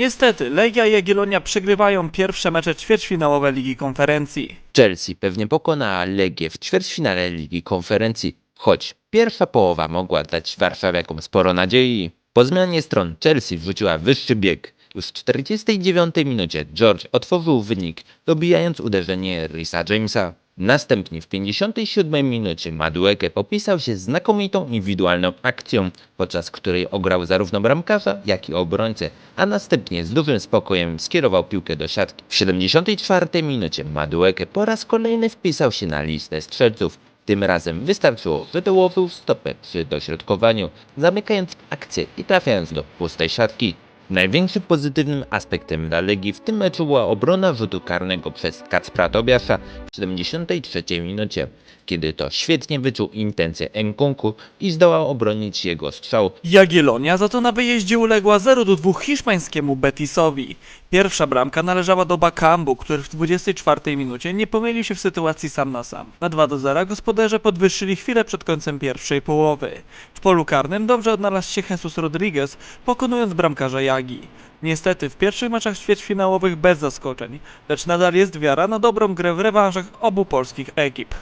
Niestety, Legia i Jagiellonia przegrywają pierwsze mecze ćwierćfinałowe Ligi Konferencji. Chelsea pewnie pokonała Legię w ćwierćfinale Ligi Konferencji, choć pierwsza połowa mogła dać warszawiakom sporo nadziei. Po zmianie stron Chelsea wrzuciła wyższy bieg. Już w 49 minucie George otworzył wynik, dobijając uderzenie Risa Jamesa. Następnie w 57 minucie Madueke popisał się znakomitą indywidualną akcją, podczas której ograł zarówno bramkarza, jak i obrońcę, a następnie z dużym spokojem skierował piłkę do siatki. W 74 minucie Madueke po raz kolejny wpisał się na listę strzelców. Tym razem wystarczyło, że dołożył stopę przy dośrodkowaniu, zamykając akcję i trafiając do pustej siatki. Największym pozytywnym aspektem dla Legii w tym meczu była obrona rzutu karnego przez Kacpra Tobiasza w 73 minucie, kiedy to świetnie wyczuł intencje Nkunku i zdołał obronić jego strzał. Jagiellonia za to na wyjeździe uległa 0 do 2 hiszpańskiemu Betisowi. Pierwsza bramka należała do Bakambu, który w 24 minucie nie pomylił się w sytuacji sam na sam. Na 2 do 0 gospodarze podwyższyli chwilę przed końcem pierwszej połowy. W polu karnym dobrze odnalazł się Jesus Rodriguez, pokonując bramkarza Niestety w pierwszych meczach ćwierćfinałowych bez zaskoczeń, lecz nadal jest wiara na dobrą grę w rewanżach obu polskich ekip.